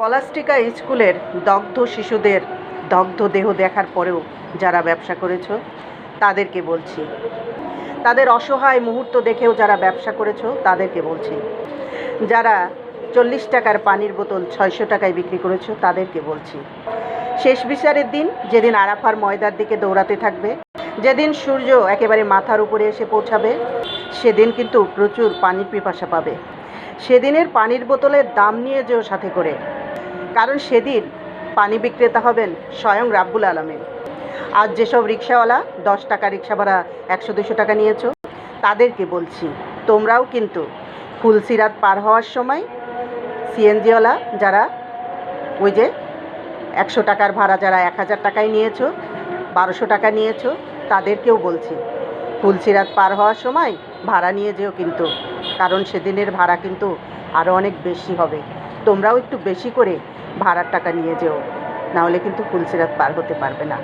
কলাস্টিকা স্কুলের দগ্ধ শিশুদের দগ্ধ দেহ দেখার পরেও যারা ব্যবসা করেছ, তাদেরকে বলছি। তাদের অসহায় মুহূর্ত দেখেও যারা ব্যবসা করেছ, তাদেরকে বলছি। যারা চল্লিশ টাকার পানির বোতল ছয়শো টাকায় বিক্রি করেছ, তাদেরকে বলছি। শেষ বিচারের দিন, যেদিন আরাফার ময়দার দিকে দৌড়াতে থাকবে, যেদিন সূর্য একেবারে মাথার উপরে এসে পৌঁছাবে, সেদিন কিন্তু প্রচুর পানির পিপাসা পাবে। সেদিনের পানির বোতলের দাম নিয়ে যেও সাথে করে। কারণ সেদিন পানি বিক্রেতা হবেন স্বয়ং রাব্বুল আলমিন। আজ যেসব রিক্সাওয়ালা দশ টাকা রিক্সা ভাড়া একশো দুশো টাকা নিয়েছো, তাদেরকে বলছি, তোমরাও কিন্তু ফুলসিরাত পার হওয়ার সময় সিএনজিওয়ালা যারা ওই যে একশো টাকার ভাড়া যারা এক হাজার টাকায় নিয়েছো, বারোশো টাকা নিয়েছো, তাদেরকেও বলছি ফুলসিরাত পার হওয়ার সময় ভাড়া নিয়ে যেও কিন্তু, কারণ সেদিনের ভাড়া কিন্তু আরও অনেক বেশি হবে। তোমরাও একটু বেশি করে ভাড়ার টাকা নিয়ে যেও। নাহলে কিন্তু ফুল ফুলসিরাত পার হতে পারবে না।